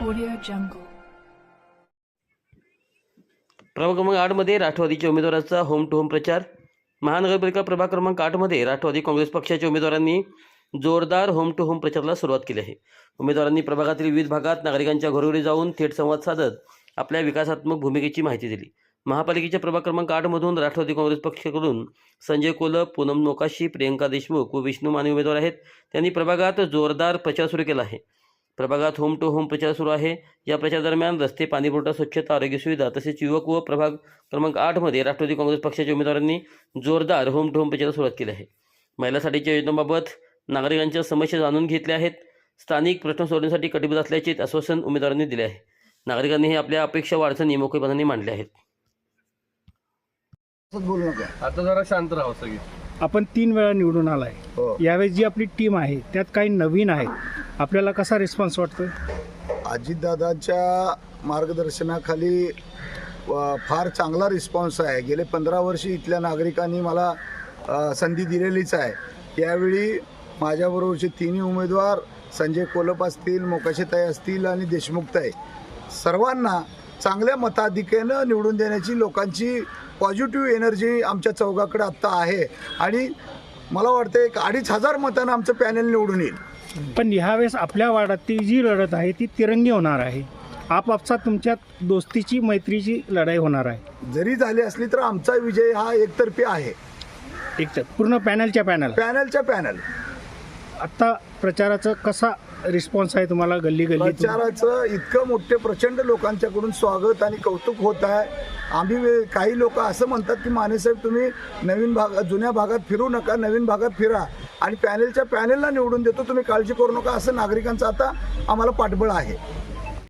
jungle. प्रभाग क्रमांक आठमध्ये राष्ट्रवादीच्या उमेदवाराचा होम टू होम प्रचार. महानगरपालिका प्रभाग क्रमांक आठमध्ये राष्ट्रवादी काँग्रेस पक्षाच्या उमेदवारांनी जोरदार होम टू होम प्रचाराला सुरुवात केली आहे. उमेदवारांनी प्रभागातील विविध भागात नागरिकांच्या घरोघरी जाऊन थेट संवाद साधत आपल्या विकासात्मक भूमिकेची माहिती दिली. महापालिकेच्या प्रभाग क्रमांक आठमधून राष्ट्रवादी काँग्रेस पक्षाकडून संजय कोलप पूनम नोकाशी प्रियंका देशमुख व विष्णू माने उमेदवार आहेत. त्यांनी प्रभागात जोरदार प्रचार सुरू केला आहे. प्रभागात होम टू होम प्रचार सुरू आहे. या प्रचारादरम्यान रस्ते पाणीपुरवठा स्वच्छता आरोग्य सुविधा तसेच युवक व प्रभाग क्रमांक आठमध्ये राष्ट्रवादी काँग्रेस पक्षाच्या उमेदवारांनी जोरदार होम टू होम प्रचाराला सुरुवात केली आहे. महिलासाठीच्या योजनांबाबत नागरिकांच्या समस्या जाणून घेतल्या आहेत. स्थानिक प्रश्न सोडवण्यासाठी कटिबद्ध असल्याचे आश्वासन उमेदवारांनी दिले आहे. नागरिकांनीही आपल्या अपेक्षा व अडचणी मोकळेपणाने मांडल्या आहेत. असंच बोलू नका. आता जरा शांत राहावं सगळी. आपण तीन वेळा निवडून आलाय. हो. यावेळेस जी आपली टीम आहे त्यात काही नवीन आहे. आपल्याला कसा रिस्पॉन्स वाटतोय? अजितदादांच्या मार्गदर्शनाखाली फार चांगला रिस्पॉन्स आहे. गेले पंधरा वर्षी इथल्या नागरिकांनी मला संधी दिलेलीच आहे. यावेळी माझ्याबरोबरचे तिन्ही उमेदवार संजय कोलप असतील मोकाशेताई असतील आणि देशमुखताई सर्वांना चांगल्या मताधिक्यानं निवडून देण्याची लोकांची पॉझिटिव्ह एनर्जी आमच्या चौघाकडे आत्ता आहे. आणि मला वाटतं एक अडीच हजार मतानं आमचं पॅनल निवडून येईल. पण ह्यावेळेस आपल्या वार्डातली जी लढत आहे ती तिरंगी होणार आहे. आपापसात तुमच्यात दोस्तीची मैत्रीची लढाई होणार आहे. जरी झाली असली तर आमचा विजय हा एकतर्फी आहे. एक तर पूर्ण पॅनलच्या पॅनल. पॅनलच्या पॅनल. आत्ता प्रचाराचं कसा रिस्पॉन्स आहे तुम्हाला? गल्ली गल्ली प्रचाराचं इतकं मोठे प्रचंड लोकांच्याकडून स्वागत आणि कौतुक होत आहे. आम्ही वे- काही लोक असं म्हणतात की मानेसाहेब तुम्ही नवीन भाग जुन्या भागात फिरू नका नवीन भागात फिरा. आणि पॅनेलच्या पॅनेलला निवडून देतो. तुम्ही काळजी करू नका. असं नागरिकांचं आता आम्हाला पाठबळ आहे.